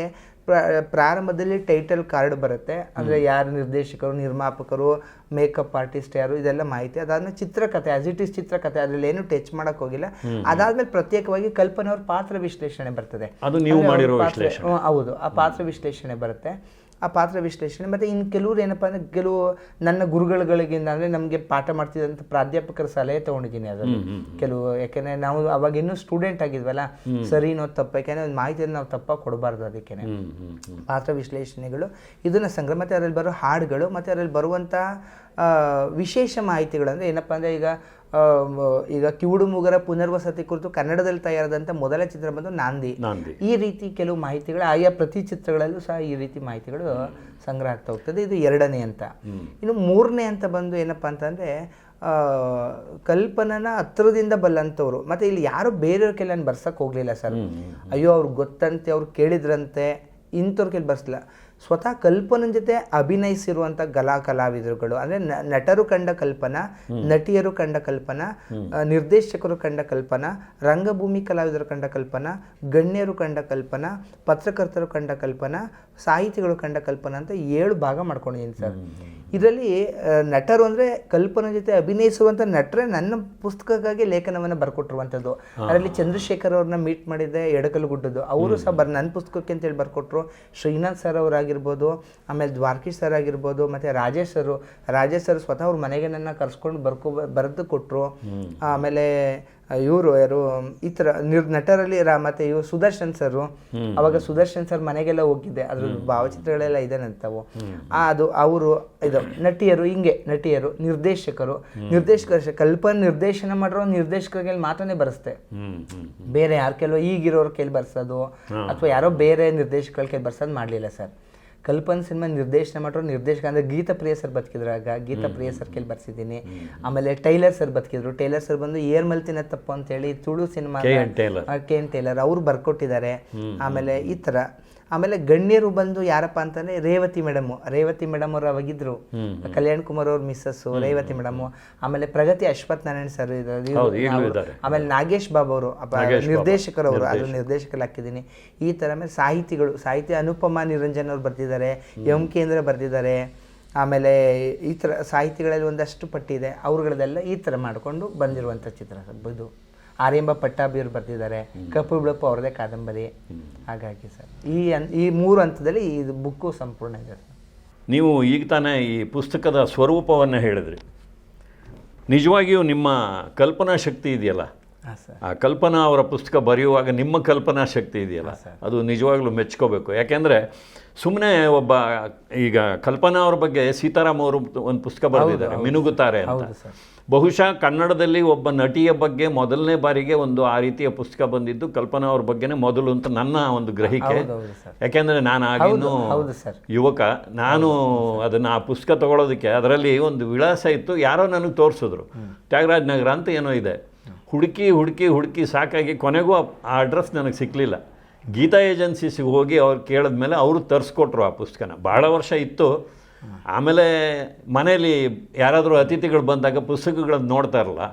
ಪ್ರಾರಂಭದಲ್ಲಿ ಟೈಟಲ್ ಕಾರ್ಡ್ ಬರುತ್ತೆ. ಅಂದರೆ ಯಾರು ನಿರ್ದೇಶಕರು ನಿರ್ಮಾಪಕರು ಮೇಕಪ್ ಆರ್ಟಿಸ್ಟ್ ಯಾರು ಇದೆಲ್ಲ ಮಾಹಿತಿ. ಅದಾದ್ಮೇಲೆ ಚಿತ್ರಕಥೆ ಆಸ್ ಇಟ್ ಇಸ್ ಚಿತ್ರಕಥೆ ಅದ್ರಲ್ಲಿ ಏನು ಟಚ್ ಮಾಡಕ್ ಹೋಗಿಲ್ಲ. ಅದಾದ್ಮೇಲೆ ಪ್ರತ್ಯೇಕವಾಗಿ ಕಲ್ಪನೆ ಅವ್ರ ಪಾತ್ರ ವಿಶ್ಲೇಷಣೆ ಬರ್ತದೆ. ಹೌದು. ಆ ಪಾತ್ರ ವಿಶ್ಲೇಷಣೆ ಬರುತ್ತೆ. ಆ ಪಾತ್ರ ವಿಶ್ಲೇಷಣೆ. ಮತ್ತೆ ಇನ್ನು ಕೆಲವ್ರು ಏನಪ್ಪ ಅಂದ್ರೆ ಕೆಲವು ನನ್ನ ಗುರುಗಳಿಗಿಂದ ಅಂದ್ರೆ ನಮಗೆ ಪಾಠ ಮಾಡ್ತಿದ್ದಂಥ ಪ್ರಾಧ್ಯಾಪಕರ ಸಲಹೆ ತಗೊಂಡಿದ್ದೀನಿ ಅದರಲ್ಲಿ. ಕೆಲವು ಯಾಕೆಂದರೆ ನಾವು ಅವಾಗ ಇನ್ನೂ ಸ್ಟೂಡೆಂಟ್ ಆಗಿದ್ವಲ್ಲ ಸರಿನೋ ತಪ್ಪು ಯಾಕೆಂದರೆ ಒಂದು ಮಾಹಿತಿಯನ್ನು ನಾವು ತಪ್ಪಾಗಿ ಕೊಡಬಾರ್ದು ಹ್ಮ್ ಪಾತ್ರ ವಿಶ್ಲೇಷಣೆಗಳು ಇದನ್ನ ಸಂಗ್ರಹ ಮತ್ತು ಅದರಲ್ಲಿ ಬರೋ ಹಾಡುಗಳು ಮತ್ತೆ ಅದರಲ್ಲಿ ಬರುವಂಥ ವಿಶೇಷ ಮಾಹಿತಿಗಳು ಅಂದರೆ ಏನಪ್ಪ ಅಂದರೆ ಈಗ ಈಗ ಕಿವುಡು ಮುಗರ ಪುನರ್ವಸತಿ ಕುರಿತು ಕನ್ನಡದಲ್ಲಿ ತಯಾರಾದಂಥ ಮೊದಲ ಚಿತ್ರ ಬಂದು ನಾಂದಿ. ನಾಂದಿ. ಈ ರೀತಿ ಕೆಲವು ಮಾಹಿತಿಗಳು ಆಯಾ ಪ್ರತಿ ಚಿತ್ರಗಳಲ್ಲೂ ಸಹ ಈ ರೀತಿ ಮಾಹಿತಿಗಳು ಸಂಗ್ರಹ ಆಗ್ತಾ ಹೋಗ್ತದೆ. ಇದು ಎರಡನೇ ಅಂತ. ಇನ್ನು ಮೂರನೇ ಅಂತ ಬಂದು ಏನಪ್ಪ ಅಂತಂದರೆ ಕಲ್ಪನನ ಹತ್ರದಿಂದ ಬಲ್ಲಂಥವ್ರು ಮತ್ತು ಇಲ್ಲಿ ಯಾರು ಬೇರೆಯವ್ರ ಕೆಲ ಬರ್ಸಕ್ಕೆ ಹೋಗಲಿಲ್ಲ ಸರ್. ಅಯ್ಯೋ ಅವ್ರಿಗೆ ಗೊತ್ತಂತೆ ಅವ್ರು ಕೇಳಿದ್ರಂತೆ ಇಂಥವ್ರ ಕೆಲ ಬರ್ಸಲಿಲ್ಲ ಸ್ವತಃ ಕಲ್ಪನ ಜೊತೆ ಅಭಿನಯಿಸಿರುವಂಥ ಕಲಾ ಕಲಾವಿದರುಗಳು ಅಂದರೆ ನಟರು ಕಂಡ ಕಲ್ಪನಾ ನಟಿಯರು ಕಂಡ ಕಲ್ಪನಾ ನಿರ್ದೇಶಕರು ಕಂಡ ಕಲ್ಪನಾ ರಂಗಭೂಮಿ ಕಲಾವಿದರು ಕಂಡ ಕಲ್ಪನಾ ಗಣ್ಯರು ಕಂಡ ಕಲ್ಪನಾ ಪತ್ರಕರ್ತರು ಕಂಡ ಕಲ್ಪನಾ ಸಾಹಿತಿಗಳು ಕಂಡ ಕಲ್ಪನಾ ಅಂತ ಏಳು ಭಾಗ ಮಾಡ್ಕೊಂಡಿದ್ದೀನಿ ಸರ್. ಇದರಲ್ಲಿ ನಟರು ಅಂದರೆ ಕಲ್ಪನ ಜೊತೆ ಅಭಿನಯಿಸುವಂಥ ನಟರೇ ನನ್ನ ಪುಸ್ತಕಕ್ಕಾಗಿ ಲೇಖನವನ್ನು ಬರ್ಕೊಟ್ಟಿರುವಂಥದ್ದು. ಅದರಲ್ಲಿ ಚಂದ್ರಶೇಖರ್ ಅವ್ರನ್ನ ಮೀಟ್ ಮಾಡಿದ್ದೆ ಎಡಕಲ್ ಗುಡ್ಡದ್ದು. ಅವರು ಸಹ ಬರ್ ನನ್ನ ಪುಸ್ತಕಕ್ಕೆ ಅಂತೇಳಿ ಬರ್ಕೊಟ್ರು. ಶ್ರೀನಾಥ್ ಸರ್ ಅವರಾಗಿರ್ಬೋದು ಆಮೇಲೆ ದ್ವಾರಕೀಶ್ ಸರ್ ಆಗಿರ್ಬೋದು ಮತ್ತು ರಾಜೇಶ್ ಸರು. ರಾಜೇಶ್ ಸರ್ ಸ್ವತಃ ಅವ್ರ ಮನೆಗೆ ನನ್ನ ಕರ್ಸ್ಕೊಂಡು ಬರ್ಕೊ ಬರೆದು ಕೊಟ್ಟರು ಆಮೇಲೆ ಇವರು ಯಾರು ಈ ಥರ ನಿರ್ ನಟರಲ್ಲಿ ರಾ ಮತ್ತೆ ಇವರು ಸುದರ್ಶನ್ ಸರ್. ಅವಾಗ ಸುದರ್ಶನ್ ಸರ್ ಮನೆಗೆಲ್ಲ ಹೋಗಿದ್ದೆ. ಅದ್ರ ಭಾವಚಿತ್ರಗಳೆಲ್ಲ ಇದೆ ನಂತವು ಆ, ಅದು ಅವರು ಇದು ನಟಿಯರು ಹಿಂಗೆ ನಟಿಯರು ನಿರ್ದೇಶಕರು. ನಿರ್ದೇಶಕರು ಕಲ್ಪನೆ ನಿರ್ದೇಶನ ಮಾಡಿರೋ ನಿರ್ದೇಶಕರಿಗೆ ಮಾತ್ರನೇ ಬರೆಸ್ತೆ. ಬೇರೆ ಯಾರ ಕೆಲವು ಈಗಿರೋರು ಕೈಲಿ ಬರ್ಸೋದು ಅಥವಾ ಯಾರೋ ಬೇರೆ ನಿರ್ದೇಶಕರ ಕೈಲಿ ಬರ್ಸೋದು ಮಾಡಲಿಲ್ಲ ಸರ್. ಕಲ್ಪನ್ ಸಿನಿಮಾ ನಿರ್ದೇಶನ ಮಾಡಿರೋ ನಿರ್ದೇಶಕ ಅಂದರೆ ಗೀತಾ ಪ್ರಿಯ ಸರ್ ಬದುಕಿದ್ರು. ಆಗ ಗೀತಾ ಪ್ರಿಯ ಸರ್ ಕೇಳಿ ಬರ್ಸಿದ್ದೀನಿ. ಆಮೇಲೆ ಟೈಲರ್ ಸರ್ ಬದುಕಿದ್ರು. ಟೈಲರ್ ಸರ್ ಬಂದು ಏರ್ ಮಲ್ತಿನ ತಪ್ಪು ಅಂತೇಳಿ Tulu cinema K N Tailor ಅವ್ರು ಬರ್ಕೊಟ್ಟಿದ್ದಾರೆ. ಆಮೇಲೆ ಈ ಥರ ಆಮೇಲೆ ಗಣ್ಯರು ಬಂದು ಯಾರಪ್ಪ ಅಂತಂದ್ರೆ ರೇವತಿ ಮೇಡಮ್. ರೇವತಿ ಮೇಡಮ್ ಅವರು ಅವಾಗಿದ್ರು ಕಲ್ಯಾಣ್ ಕುಮಾರ್ ಅವ್ರ ಮಿಸ್ಸಸ್ಸು ರೇವತಿ ಮೇಡಮ್. ಆಮೇಲೆ ಪ್ರಗತಿ ಅಶ್ವಥ್ ನಾರಾಯಣ್ ಸರ್. ಆಮೇಲೆ ನಾಗೇಶ್ ಬಾಬು ಅವರು ನಿರ್ದೇಶಕರು ಅವರು ಅದು ನಿರ್ದೇಶಕರು ಹಾಕಿದ್ದೀನಿ. ಈ ತರ ಆಮೇಲೆ ಸಾಹಿತಿಗಳು ಸಾಹಿತಿ ಅನುಪಮ ನಿರಂಜನ್ ಅವ್ರು ಬರ್ತಿದ್ದಾರೆ ಎಂ ಕೇಂದ್ರ ಬರ್ತಿದ್ದಾರೆ ಆಮೇಲೆ ಈ ಥರ ಸಾಹಿತಿಗಳಲ್ಲಿ ಒಂದಷ್ಟು ಪಟ್ಟಿದೆ. ಅವ್ರುಗಳದೆಲ್ಲ ಈ ಥರ ಮಾಡಿಕೊಂಡು ಬಂದಿರುವಂಥ ಚಿತ್ರ ಇದು ಆರ್ಯಂಬ ಪಟ್ಟಾಭಿಯವರು ಬರ್ತಿದ್ದಾರೆ ಕಪ್ಪು ಬಿಳಪ್ಪು ಅವ್ರದೇ ಕಾದಂಬರಿ. ಹಾಗಾಗಿ ಸರ್ ಈ ಈ ಮೂರು ಹಂತದಲ್ಲಿ ಈ ಬುಕ್ಕು ಸಂಪೂರ್ಣ ಇದೆ ಸರ್. ನೀವು ಈಗ ತಾನೇ ಈ ಪುಸ್ತಕದ ಸ್ವರೂಪವನ್ನು ಹೇಳಿದ್ರಿ. ನಿಜವಾಗಿಯೂ ನಿಮ್ಮ ಕಲ್ಪನಾ ಶಕ್ತಿ ಇದೆಯಲ್ಲ? ಹಾಂ ಸರ್. ಆ ಕಲ್ಪನಾ ಅವರ ಪುಸ್ತಕ ಬರೆಯುವಾಗ ನಿಮ್ಮ ಕಲ್ಪನಾ ಶಕ್ತಿ ಇದೆಯಲ್ಲ? ಅದು ನಿಜವಾಗ್ಲೂ ಮೆಚ್ಕೋಬೇಕು. ಯಾಕೆಂದರೆ ಸುಮ್ಮನೆ ಒಬ್ಬ ಈಗ ಕಲ್ಪನಾ ಅವ್ರ ಬಗ್ಗೆ ಸೀತಾರಾಮ್ ಅವರು ಒಂದು ಪುಸ್ತಕ ಬರೆದಿದ್ದಾರೆ ಮಿನುಗುತ್ತಾರೆ ಅಂತ. ಹೌದು ಸರ್. ಬಹುಶಃ ಕನ್ನಡದಲ್ಲಿ ಒಬ್ಬ ನಟಿಯ ಬಗ್ಗೆ ಮೊದಲನೇ ಬಾರಿಗೆ ಒಂದು ಆ ರೀತಿಯ ಪುಸ್ತಕ ಬಂದಿದ್ದು ಕಲ್ಪನಾ ಅವ್ರ ಬಗ್ಗೆನೇ ಮೊದಲು ಅಂತ ನನ್ನ ಒಂದು ಗ್ರಹಿಕೆ. ಯಾಕೆಂದರೆ ನಾನು ಆಗಿನೂ ಯುವಕ ನಾನು ಅದನ್ನು ಆ ಪುಸ್ತಕ ತಗೊಳ್ಳೋದಕ್ಕೆ ಅದರಲ್ಲಿ ಒಂದು ವಿಳಾಸ ಇತ್ತು ಯಾರೋ ನನಗೆ ತೋರಿಸಿದ್ರು. ತ್ಯಾಗರಾಜ್ ನಗರ ಅಂತ ಏನೋ ಇದೆ. ಹುಡುಕಿ ಹುಡುಕಿ ಹುಡುಕಿ ಸಾಕಾಗಿ ಕೊನೆಗೂ ಆ- ಆ ಅಡ್ರೆಸ್ ನನಗೆ ಸಿಕ್ಕಲಿಲ್ಲ ಗೀತಾ ಏಜೆನ್ಸೀಸಿಗೆ ಹೋಗಿ ಅವ್ರು ಕೇಳಿದ್ಮೇಲೆ ಅವರು ತರಿಸ್ಕೊಟ್ರು ಆ ಪುಸ್ತಕನ. ಭಾಳ ವರ್ಷ ಇತ್ತು. ಆಮೇಲೆ ಮನೇಲಿ ಯಾರಾದರೂ ಅತಿಥಿಗಳು ಬಂದಾಗ ಪುಸ್ತಕಗಳನ್ನು ನೋಡ್ತಾ ಇರಲ್ಲ.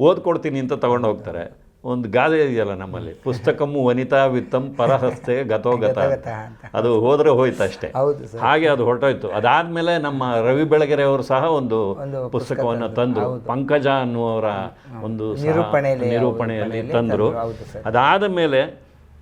ಓದ್ಕೊಡ್ತೀನಿ ಅಂತ ತಗೊಂಡು ಹೋಗ್ತಾರೆ. ಒಂದು ಗಾದೆ ಇದೆಯಲ್ಲ ನಮ್ಮಲ್ಲಿ. ಪುಸ್ತಕಮ್ಮು ವನಿತಾ ವಿತ್ತಂ ಪರಹಸ್ತೆ ಗತೋಗತ ಅದು ಹೋದ್ರೆ ಹೋಯ್ತು ಅಷ್ಟೇ. ಹಾಗೆ ಅದು ಹೊರಟೋಯ್ತು. ಅದಾದ್ಮೇಲೆ ನಮ್ಮ ರವಿ ಬೆಳಗೆರೆ ಅವರು ಸಹ ಒಂದು ಪುಸ್ತಕವನ್ನು ತಂದ್ರು. ಪಂಕಜ ಅನ್ನುವರ ಒಂದು ನಿರೂಪಣೆಯಲ್ಲಿ ತಂದ್ರು, ಅದಾದ ಮೇಲೆ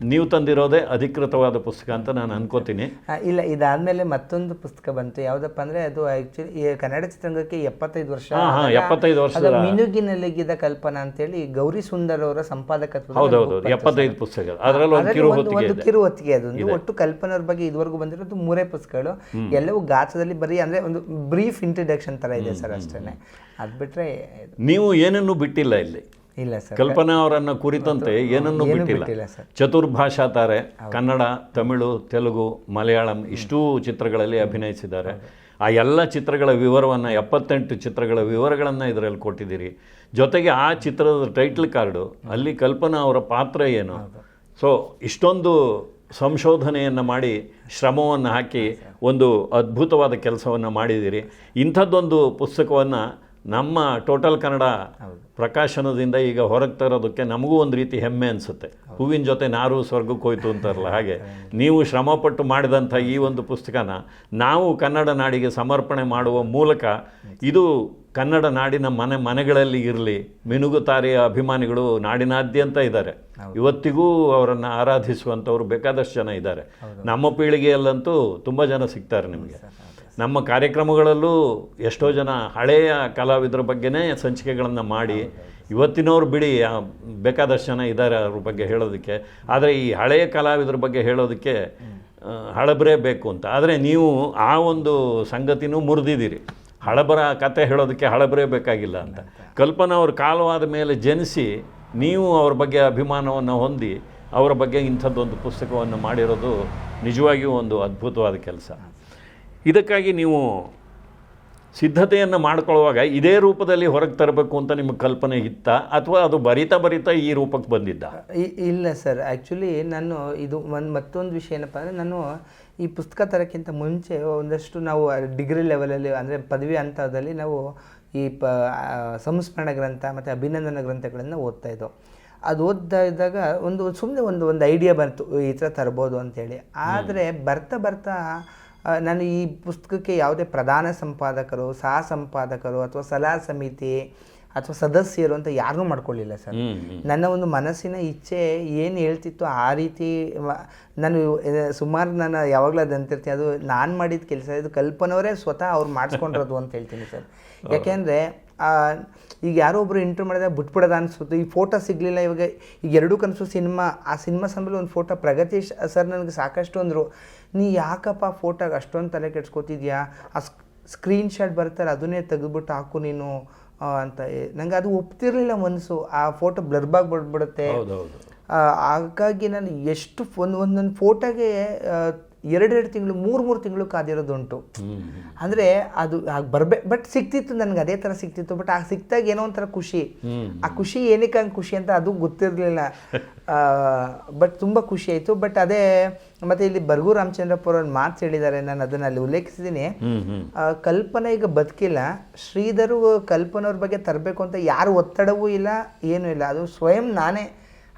ನೀವು ತಂದಿರೋದೇ ಅಧಿಕೃತವಾದ ಪುಸ್ತಕ ಅಂತ ನಾನು ಅನ್ಕೋತೀನಿ. ಇಲ್ಲ ಇದಾದ್ಮೇಲೆ ಮತ್ತೊಂದು ಪುಸ್ತಕ ಬಂತು. ಯಾವ್ದಪ್ಪ ಅಂದ್ರೆ ಅದು ಆಕ್ಚುಲಿ ಕನ್ನಡ ಚಿತ್ರರಂಗಕ್ಕೆ ಎಪ್ಪತ್ತೈದು ವರ್ಷ ಎಪ್ಪತ್ತೈದು ವರ್ಷ. ಆದಾಗ 75 ವರ್ಷದ- ಅದು ಮಿನುಗಿನಲ್ಲಿಗಿದ ಕಲ್ಪನಾ ಅಂತೇಳಿ ಗೌರಿ ಸುಂದರ್ ಅವರ ಸಂಪಾದಕತ್ವ ಹೌದೌದು ಎಪ್ಪತ್ತೈದು ಪುಸ್ತಕ ಅದರಲ್ಲಿ ಒಂದು ಕಿರು ಹೊತ್ತಿಗೆ ಒಂದು ಕಿರು ಹೊತ್ತಿಗೆ ಅದು. ಒಟ್ಟು ಕಲ್ಪನವ್ರ ಬಗ್ಗೆ ಇದುವರೆಗೂ ಬಂದಿರೋದು ಮೂರೇ ಪುಸ್ತಕಗಳು. ಎಲ್ಲವೂ ಗಾತ್ರದಲ್ಲಿ ಬರೀ ಅಂದ್ರೆ ಒಂದು ಬ್ರೀಫ್ ಇಂಟ್ರಡಕ್ಷನ್ ತರ ಇದೆ ಸರ್ ಅಷ್ಟೇನೆ. ಅದ್ಬಿಟ್ರೆ ನೀವು ಏನನ್ನು ಬಿಟ್ಟಿಲ್ಲ ಇಲ್ಲಿ. ಇಲ್ಲ ಸರ್. ಕಲ್ಪನಾ ಅವರನ್ನ ಕುರಿತಂತೆ ಏನನ್ನು ಬಿಟ್ಟಿಲ್ಲ. ಚತುರ್ಭಾಷಾ ತಾರೆ ಕನ್ನಡ ತಮಿಳು ತೆಲುಗು ಮಲಯಾಳಂ ಇಷ್ಟೂ ಚಿತ್ರಗಳಲ್ಲಿ ಅಭಿನಯಿಸಿದ್ದಾರೆ. ಆ ಎಲ್ಲ ಚಿತ್ರಗಳ ವಿವರವನ್ನು ಎಪ್ಪತ್ತೆಂಟು ಚಿತ್ರಗಳ ವಿವರಗಳನ್ನು ಇದರಲ್ಲಿ ಕೊಟ್ಟಿದ್ದೀರಿ. ಜೊತೆಗೆ ಆ ಚಿತ್ರದ ಟೈಟ್ಲ್ ಕಾರ್ಡು ಅಲ್ಲಿ ಕಲ್ಪನಾ ಅವರ ಪಾತ್ರ ಏನು? ಸೊ ಇಷ್ಟೊಂದು ಸಂಶೋಧನೆಯನ್ನು ಮಾಡಿ ಶ್ರಮವನ್ನು ಹಾಕಿ ಒಂದು ಅದ್ಭುತವಾದ ಕೆಲಸವನ್ನು ಮಾಡಿದ್ದೀರಿ. ಇಂಥದ್ದೊಂದು ಪುಸ್ತಕವನ್ನು ನಮ್ಮ ಟೋಟಲ್ ಕನ್ನಡ ಪ್ರಕಾಶನದಿಂದ ಈಗ ಹೊರಗೆ ತರೋದಕ್ಕೆ ನಮಗೂ ಒಂದು ರೀತಿ ಹೆಮ್ಮೆ ಅನಿಸುತ್ತೆ. ಹೂವಿನ ಜೊತೆ ನಾರು ಸ್ವರ್ಗಕ್ಕೆ ಹೋಯ್ತು ಅಂತಾರಲ್ಲ ಹಾಗೆ. ನೀವು ಶ್ರಮಪಟ್ಟು ಮಾಡಿದಂಥ ಈ ಒಂದು ಪುಸ್ತಕನ ನಾವು ಕನ್ನಡ ನಾಡಿಗೆ ಸಮರ್ಪಣೆ ಮಾಡುವ ಮೂಲಕ ಇದು ಕನ್ನಡ ನಾಡಿನ ಮನೆ ಮನೆಗಳಲ್ಲಿ ಇರಲಿ ಮಿನುಗುತಾರೆಯ ಅಭಿಮಾನಿಗಳು ನಾಡಿನಾದ್ಯಂತ ಇದ್ದಾರೆ. ಇವತ್ತಿಗೂ ಅವರನ್ನು ಆರಾಧಿಸುವಂಥವ್ರು ಬೇಕಾದಷ್ಟು ಜನ ಇದ್ದಾರೆ. ನಮ್ಮ ಪೀಳಿಗೆಯಲ್ಲಂತೂ ತುಂಬ ಜನ ಸಿಗ್ತಾರೆ ನಿಮಗೆ. ನಮ್ಮ ಕಾರ್ಯಕ್ರಮಗಳಲ್ಲೂ ಎಷ್ಟೋ ಜನ ಹಳೆಯ ಕಲಾವಿದರ ಬಗ್ಗೆನೇ ಸಂಚಿಕೆಗಳನ್ನು ಮಾಡಿ ಇವತ್ತಿನವ್ರು ಬಿಡಿ ಬೇಕಾದಷ್ಟು ಜನ ಇದ್ದಾರೆ ಅವ್ರ ಬಗ್ಗೆ ಹೇಳೋದಕ್ಕೆ. ಆದರೆ ಈ ಹಳೆಯ ಕಲಾವಿದರ ಬಗ್ಗೆ ಹೇಳೋದಕ್ಕೆ ಹಳಬರೇ ಬೇಕು ಅಂತ. ಆದರೆ ನೀವು ಆ ಒಂದು ಸಂಗತಿನೂ ಮುರಿದಿದ್ದೀರಿ. ಹಳಬರ ಕತೆ ಹೇಳೋದಕ್ಕೆ ಹಳಬರೇ ಬೇಕಾಗಿಲ್ಲ ಅಂತ. ಕಲ್ಪನಾ ಅವ್ರ ಕಾಲವಾದ ಮೇಲೆ ಜನಿಸಿ ನೀವು ಅವ್ರ ಬಗ್ಗೆ ಅಭಿಮಾನವನ್ನು ಹೊಂದಿ ಅವರ ಬಗ್ಗೆ ಇಂಥದ್ದೊಂದು ಪುಸ್ತಕವನ್ನು ಮಾಡಿರೋದು ನಿಜವಾಗಿಯೂ ಒಂದು ಅದ್ಭುತವಾದ ಕೆಲಸ. ಇದಕ್ಕಾಗಿ ನೀವು ಸಿದ್ಧತೆಯನ್ನು ಮಾಡ್ಕೊಳ್ಳುವಾಗ ಇದೇ ರೂಪದಲ್ಲಿ ಹೊರಗೆ ತರಬೇಕು ಅಂತ ನಿಮಗೆ ಕಲ್ಪನೆ ಇತ್ತ? ಅಥವಾ ಅದು ಬರಿತಾ ಬರಿತಾ ಈ ರೂಪಕ್ಕೆ ಬಂದಿದ್ದ? ಇಲ್ಲ ಸರ್. ಆ್ಯಕ್ಚುಲಿ ನಾನು ಇದು ಒಂದು ಮತ್ತೊಂದು ವಿಷಯ ಏನಪ್ಪ ಅಂದರೆ ನಾನು ಈ ಪುಸ್ತಕ ತರೋಕ್ಕಿಂತ ಮುಂಚೆ ಒಂದಷ್ಟು ನಾವು ಡಿಗ್ರಿ ಲೆವೆಲಲ್ಲಿ ಅಂದರೆ ಪದವಿ ಹಂತದಲ್ಲಿ ನಾವು ಈ ಪ ಸಂಸ್ಮರಣ ಗ್ರಂಥ ಮತ್ತು ಅಭಿನಂದನ ಗ್ರಂಥಗಳನ್ನು ಓದ್ತಾ ಇದ್ದೋ. ಅದು ಓದ್ತಾ ಇದ್ದಾಗ ಒಂದು ಸುಮ್ಮನೆ ಒಂದು ಒಂದು ಐಡಿಯಾ ಬಂತು ಈ ಥರ ತರ್ಬೋದು ಅಂತೇಳಿ ಆದರೆ ಬರ್ತಾ ಬರ್ತಾ ನಾನು ಈ ಪುಸ್ತಕಕ್ಕೆ ಯಾವುದೇ ಪ್ರಧಾನ ಸಂಪಾದಕರು ಸಹ ಸಂಪಾದಕರು ಅಥವಾ ಸಲಹಾ ಸಮಿತಿ ಅಥವಾ ಸದಸ್ಯರು ಅಂತ ಯಾರನ್ನೂ ಮಾಡ್ಕೊಳ್ಳಿಲ್ಲ ಸರ್. ನನ್ನ ಒಂದು ಮನಸ್ಸಿನ ಇಚ್ಛೆ ಏನು ಹೇಳ್ತಿತ್ತು ಆ ರೀತಿ ನಾನು ಸುಮಾರು ನಾನು ಯಾವಾಗಲೂ ಅದು ಅಂತಿರ್ತೀನಿ. ಅದು ನಾನು ಮಾಡಿದ ಕೆಲಸ ಇದು ಕಲ್ಪನವರೇ ಸ್ವತಃ ಅವ್ರು ಮಾಡಿಸ್ಕೊಂಡಿರೋದು ಅಂತ ಹೇಳ್ತೀನಿ ಸರ್. ಯಾಕೆಂದರೆ ಈಗ ಯಾರೋ ಒಬ್ಬರು ಇಂಟರ್ವ್ಯೂ ಮಾಡಿದಾಗ ಬಿಟ್ಬಿಡೋದ ಅನಿಸುತ್ತೆ. ಈ ಫೋಟೋ ಸಿಗಲಿಲ್ಲ ಇವಾಗ. ಈಗ ಎರಡೂ ಕನಸು ಸಿನಿಮಾ. ಆ ಸಿನಿಮಾ ಸಮಯದಲ್ಲಿ ಒಂದು ಫೋಟೋ ಪ್ರಗತೀಶ್ ಸರ್ ನನಗೆ ಸಾಕಷ್ಟು ಅಂದರು. ನೀ ಯಾಕಪ್ಪ ಫೋಟೋಗೆ ಅಷ್ಟೊಂದು ತಲೆ ಕೆಡ್ಸ್ಕೊತಿದ್ಯಾ? ಆ ಸ್ಕ್ರೀನ್ ಶಾಟ್ ಬರ್ತಾರೆ ಅದನ್ನೇ ತೆಗೆದ್ಬಿಟ್ಟು ಹಾಕು ನೀನು ಅಂತ ನಂಗೆ ಅದು ಒಪ್ತಿರಲಿಲ್ಲ ಮನಸ್ಸು ಆ ಫೋಟೋ ಬ್ಲರ್ಬಾಗಿ ಬಿಡ್ಬಿಡುತ್ತೆ ಹಾಗಾಗಿ ನಾನು ಎಷ್ಟು ಒಂದು ಒಂದೊಂದು ಫೋಟೋಗೆ ಎರಡೆರಡು ತಿಂಗಳು ಮೂರು ಮೂರು ತಿಂಗಳು ಕಾದಿರೋದುಂಟು. ಅಂದರೆ ಅದು ಬರ್ಬೇ ಬಟ್ ಸಿಕ್ತಿತ್ತು ನನಗೆ ಅದೇ ಥರ ಸಿಕ್ತಿತ್ತು. ಬಟ್ ಆ ಸಿಕ್ತಾಗ ಏನೋ ಒಂಥರ ಖುಷಿ. ಆ ಖುಷಿ ಏನಕ್ಕೆ ಹಂಗೆ ಖುಷಿ ಅಂತ ಅದು ಗೊತ್ತಿರಲಿಲ್ಲ. ಬಟ್ ತುಂಬ ಖುಷಿ ಆಯಿತು. ಬಟ್ ಅದೇ ಮತ್ತು ಇಲ್ಲಿ ಬರ್ಗು ರಾಮಚಂದ್ರಪ್ಪ ಅವ್ರ ಮಾತು ಹೇಳಿದ್ದಾರೆ. ನಾನು ಅದನ್ನು ಅಲ್ಲಿ ಉಲ್ಲೇಖಿಸಿದ್ದೀನಿ ಕಲ್ಪನೆ ಈಗ ಬದುಕಿಲ್ಲ. ಶ್ರೀಧರು ಕಲ್ಪನವ್ರ ಬಗ್ಗೆ ತರಬೇಕು ಅಂತ ಯಾರು ಒತ್ತಡವೂ ಇಲ್ಲ ಏನೂ ಇಲ್ಲ. ಅದು ಸ್ವಯಂ ನಾನೇ.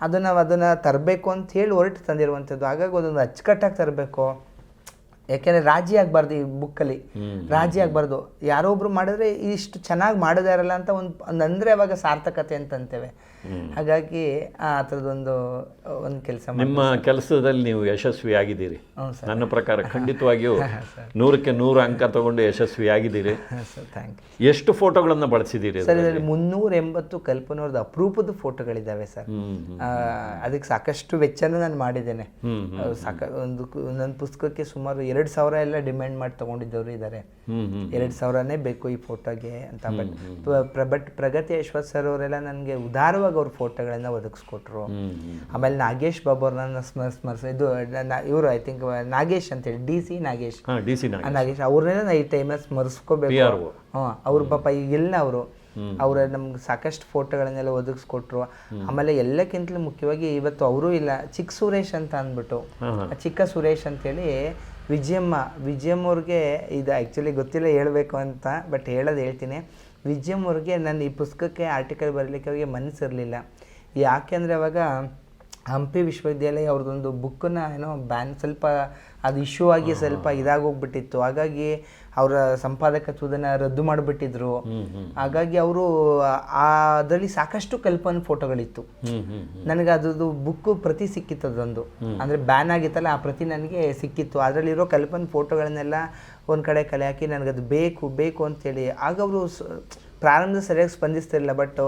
ಅದನ್ನು ಅದನ್ನು ತರಬೇಕು ಅಂತ ಹೇಳಿ ಹೊರಟು ತಂದಿರುವಂಥದ್ದು ಹಾಗಾಗಿ ಅದೊಂದು ಅಚ್ಚುಕಟ್ಟಾಗಿ ತರಬೇಕು. ಯಾಕೆಂದರೆ ರಾಜಿ ಆಗಬಾರ್ದು ಈ ಬುಕ್ಕಲ್ಲಿ ರಾಜಿ ಆಗಬಾರ್ದು. ಯಾರೋ ಒಬ್ರು ಮಾಡಿದ್ರೆ ಇಷ್ಟು ಚೆನ್ನಾಗಿ ಮಾಡಿದಾರಲ್ಲ ಅಂತ ಒಂದು ಅಂದರೆ ಅವಾಗ ಸಾರ್ಥಕತೆ ಅಂತ ಅಂತೇವೆ. ಹಾಗಾಗಿ ಆ ಥರದೊಂದು ಒಂದು ಕೆಲಸ ನಿಮ್ಮ ಕೆಲಸದಲ್ಲಿ ನೀವು ಯಶಸ್ವಿ ಆಗಿದ್ದೀರಿ ನನ್ನ ಪ್ರಕಾರ ಖಂಡಿತವಾಗಿಯೂ ನೂರಕ್ಕೆ ನೂರು ಅಂಕ ತಗೊಂಡು ಯಶಸ್ವಿಯಾಗಿದ್ದೀರಿ. ಎಷ್ಟು ಫೋಟೋಗಳನ್ನು ಬಳಸಿದ್ದೀರಿ ಸರ್ ಇದರಲ್ಲಿ ಮುನ್ನೂರ ಎಂಬತ್ತು ಕಲ್ಪನವ್ರದ್ದು ಅಪರೂಪದ ಫೋಟೋಗಳಿದ್ದಾವೆ ಸರ್. ಆ, ಅದಕ್ಕೆ ಸಾಕಷ್ಟು ವೆಚ್ಚನೂ ನಾನು ಮಾಡಿದ್ದೇನೆ. ಸಾಕ ಒಂದು ಪುಸ್ತಕಕ್ಕೆ ಸುಮಾರು ಎರಡು ಸಾವಿರ ಎಲ್ಲ ಡಿಮ್ಯಾಂಡ್ ಮಾಡಿ ತಗೊಂಡಿದ್ದವರು ಇದ್ದಾರೆ. ಎರಡು ಸಾವಿರನೇ ಬೇಕು ಈ ಫೋಟೋಗೆ ಅಂತ. ಬಟ್ ಪ್ರ- ಬಟ್ ಪ್ರಗತಿ ಯಶ್ವತ್ ಸರ್ ಅವರೆಲ್ಲ ನನಗೆ ಉದಾರವಾಗಿ ಅವ್ರ ಫೋಟೋಗಳನ್ನ ಒದಗಿಸ್ಕೊಟ್ರು. ಆಮೇಲೆ ನಾಗೇಶ್ ಬಾಬು ಅವ್ರನ್ನ ಸ್ಮರ್ ಸ್ಮರ್ಸ್ ಇದು ಇವರು ಐ ಥಿಂಕ್ ನಾಗೇಶ್ ಅಂತೇಳಿ ಡಿ ಸಿ ನಾಗೇಶ್. ನಾಗೇಶ್. ಅವ್ರನ್ನೆಲ್ಲ ನಾ ಈ ಟೈಮಲ್ಲಿ ಸ್ಮರಿಸ್ಕೋಬೇಕು. ಹಾಂ ಅವ್ರ ಪಾಪ ಈಗೆಲ್ಲ ಅವರು. ಅವ್ರ ನಮ್ಗೆ ಸಾಕಷ್ಟು ಫೋಟೋಗಳನ್ನೆಲ್ಲ ಒದಗಿಸ್ಕೊಟ್ರು. ಆಮೇಲೆ ಎಲ್ಲಕ್ಕಿಂತಲೂ ಮುಖ್ಯವಾಗಿ ಇವತ್ತು ಅವರು ಇಲ್ಲ ಚಿಕ್ಕ ಸುರೇಶ್ ಅಂತ ಅಂದ್ಬಿಟ್ಟು. ಚಿಕ್ಕ ಸುರೇಶ್ ಅಂತೇಳಿ ವಿಜಯಮ್ಮ ವಿಜಯಮ್ಮ ಅವ್ರಿಗೆ ಇದು ಆ್ಯಕ್ಚುಲಿ ಗೊತ್ತಿಲ್ಲ ಹೇಳಬೇಕು ಅಂತ ಬಟ್ ಹೇಳೋದು ಹೇಳ್ತೀನಿ. ವಿಜಯಮ್ಮ ಅವ್ರಿಗೆ ನನ್ನ ಈ ಪುಸ್ತಕಕ್ಕೆ ಆರ್ಟಿಕಲ್ ಬರಲಿಕ್ಕೆ ಅವ್ರಿಗೆ ಮನಸ್ಸಿರಲಿಲ್ಲ ಯಾಕೆಂದರೆ ಅವಾಗ ಹಂಪಿ ವಿಶ್ವವಿದ್ಯಾಲಯ ಅವ್ರದ್ದೊಂದು ಬುಕ್ಕನ್ನ ಏನೋ ಬ್ಯಾನ್ ಸ್ವಲ್ಪ ಅದು ಇಶ್ಯೂ ಆಗಿ ಸ್ವಲ್ಪ ಇದಾಗೋಗ್ಬಿಟ್ಟಿತ್ತು ಹಾಗಾಗಿ ಅವರ ಸಂಪಾದಕತ್ವದನ್ನ ರದ್ದು ಮಾಡಿಬಿಟ್ಟಿದ್ರು. ಹಾಗಾಗಿ ಅವರು ಅದರಲ್ಲಿ ಸಾಕಷ್ಟು ಕಲ್ಪನ ಫೋಟೋಗಳಿತ್ತು. ನನಗೆ ಅದ್ರದ್ದು ಬುಕ್ ಪ್ರತಿ ಸಿಕ್ಕಿತ್ತು ಅದೊಂದು ಅಂದರೆ ಬ್ಯಾನ್ ಆಗಿತ್ತಲ್ಲ ಆ ಪ್ರತಿ ನನಗೆ ಸಿಕ್ಕಿತ್ತು. ಅದರಲ್ಲಿರೋ ಕಲ್ಪನೆ ಫೋಟೋಗಳನ್ನೆಲ್ಲ ಒಂದು ಕಡೆ ಕಲೆ ಹಾಕಿ ನನಗದು ಬೇಕು ಬೇಕು ಅಂತೇಳಿ. ಆಗ ಅವರು ಪ್ರಾರಂಭದ ಸರಿಯಾಗಿ ಸ್ಪಂದಿಸ್ತಿರಲಿಲ್ಲ ಬಟ್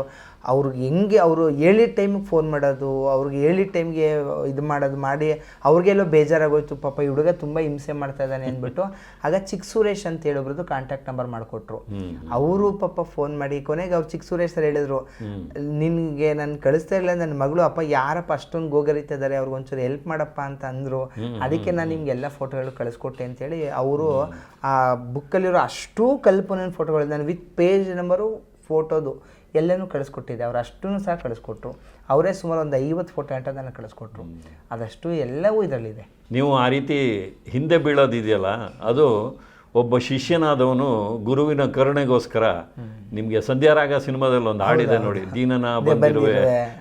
ಅವ್ರಿಗೆ ಹೆಂಗೆ ಅವರು ಹೇಳಿದ ಟೈಮಿಗೆ ಫೋನ್ ಮಾಡೋದು ಅವ್ರಿಗೆ ಹೇಳಿದ ಟೈಮ್ಗೆ ಇದು ಮಾಡೋದು ಮಾಡಿ ಅವ್ರಿಗೆಲ್ಲೋ ಬೇಜಾರಾಗೋಯ್ತು ಪಾಪ ಈ ಹುಡುಗ ತುಂಬ ಹಿಂಸೆ ಮಾಡ್ತಾ ಇದ್ದಾನೆ ಅಂದ್ಬಿಟ್ಟು ಆಗ ಚಿಕ್ಕ ಸುರೇಶ್ ಅಂತ ಹೇಳೋಬ್ರದ್ದು ಕಾಂಟ್ಯಾಕ್ಟ್ ನಂಬರ್ ಮಾಡಿಕೊಟ್ರು. ಅವರು ಪಾಪ ಫೋನ್ ಮಾಡಿ ಕೊನೆಗೆ ಅವ್ರು ಚಿಕ್ಕ ಸುರೇಶ್ ಸರ್ ಹೇಳಿದ್ರು ನಿನಗೆ ನಾನು ಕಳಿಸ್ತಾ ಇಲ್ಲ ನನ್ನ ಮಗಳು ಅಪ್ಪ ಯಾರಪ್ಪ ಅಷ್ಟೊಂದು ಗೋಗರಿತಾ ಇದ್ದಾರೆ ಅವ್ರಿಗೆ ಒಂಚೂರು ಹೆಲ್ಪ್ ಮಾಡಪ್ಪ ಅಂತ ಅಂದರು. ಅದಕ್ಕೆ ನಾನು ನಿಮ್ಗೆ ಎಲ್ಲ ಫೋಟೋಗಳು ಕಳಿಸ್ಕೊಟ್ಟೆ ಅಂತೇಳಿ ಅವರು ಆ ಬುಕ್ಕಲ್ಲಿರೋ ಅಷ್ಟೂ ಕಲ್ಪನೆ ಫೋಟೋಗಳು ನಾನು ವಿತ್ ಪೇಜ್ ನಂಬರು ಫೋಟೋದು ಎಲ್ಲನೂ ಕಳಿಸ್ಕೊಟ್ಟಿದ್ದೆ ಅವ್ರು ಅಷ್ಟೂ ಸಹ ಕಳಿಸ್ಕೊಟ್ರು. ಅವರೇ ಸುಮಾರು ಒಂದು ಐವತ್ತು ಫೋಟೋ ನನಗೆ ಕಳಿಸ್ಕೊಟ್ರು. ಅದಷ್ಟು ಎಲ್ಲವೂ ಇದರಲ್ಲಿದೆ. ನೀವು ಆ ರೀತಿ ಹಿಂದೆ ಬೀಳೋದಿದೆಯಲ್ಲ ಅದು ಒಬ್ಬ ಶಿಷ್ಯನಾದವನು ಗುರುವಿನ ಕರುಣೆಗೋಸ್ಕರ ನಿಮಗೆ ಸಂಧ್ಯಾರಾಗ ಸಿನಿಮಾದಲ್ಲಿ ಒಂದು ಹಾಡಿದೆ ನೋಡಿ ದೀನನ ಬಂದಿರುವೆ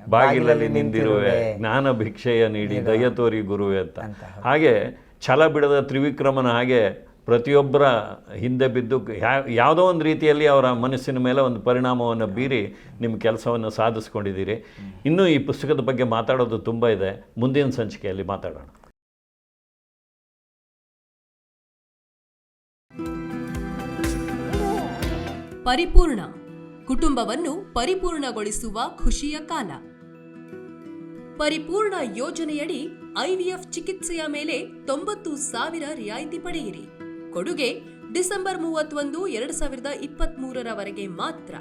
ಬಾಗಿಲಲ್ಲಿ ನಿಂತಿರುವೆ ಜ್ಞಾನ ಭಿಕ್ಷೆಯ ನೀಡಿ ದಯ ತೋರಿ ಗುರುವೆ ಅಂತ. ಹಾಗೆ ಛಲ ಬಿಡದ ತ್ರಿವಿಕ್ರಮನ ಹಾಗೆ ಪ್ರತಿಯೊಬ್ಬರ ಹಿಂದೆ ಬಿದ್ದು ಯಾವುದೋ ಒಂದು ರೀತಿಯಲ್ಲಿ ಅವರ ಮನಸ್ಸಿನ ಮೇಲೆ ಒಂದು ಪರಿಣಾಮವನ್ನು ಬೀರಿ ನಿಮ್ಮ ಕೆಲಸವನ್ನು ಸಾಧಿಸ್ಕೊಂಡಿದ್ದೀರಿ. ಇನ್ನೂ ಈ ಪುಸ್ತಕದ ಬಗ್ಗೆ ಮಾತಾಡೋದು ತುಂಬ ಇದೆ. ಮುಂದಿನ ಸಂಚಿಕೆಯಲ್ಲಿ ಮಾತಾಡೋಣ. ಪರಿಪೂರ್ಣ. ಕುಟುಂಬವನ್ನು ಪರಿಪೂರ್ಣಗೊಳಿಸುವ ಖುಷಿಯ ಕಾಲ. ಪರಿಪೂರ್ಣ ಯೋಜನೆಯಡಿ ಐವಿಎಫ್ ಚಿಕಿತ್ಸೆಯ ಮೇಲೆ ತೊಂಬತ್ತು ಸಾವಿರ ರಿಯಾಯಿತಿ ಪಡೆಯಿರಿ. ಕೊಡುಗೆ ಡಿಸೆಂಬರ್ ಮೂವತ್ತೊಂದು, ಎರಡು ಸಾವಿರದ ಇಪ್ಪತ್ತ್ ಮೂರರವರೆಗೆ ಮಾತ್ರ.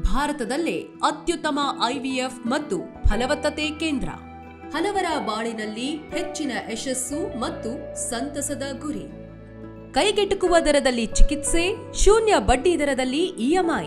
ಭಾರತದಲ್ಲೇ ಅತ್ಯುತ್ತಮ ಐವಿಎಫ್ ಮತ್ತು ಫಲವತ್ತತೆ ಕೇಂದ್ರ. ಹಲವರ ಬಾಳಿನಲ್ಲಿ ಹೆಚ್ಚಿನ ಯಶಸ್ಸು ಮತ್ತು ಸಂತಸದ ಗುರಿ. ಕೈಗೆಟುಕುವ ದರದಲ್ಲಿ ಚಿಕಿತ್ಸೆ, ಶೂನ್ಯ ಬಡ್ಡಿ ದರದಲ್ಲಿ ಇಎಂಐ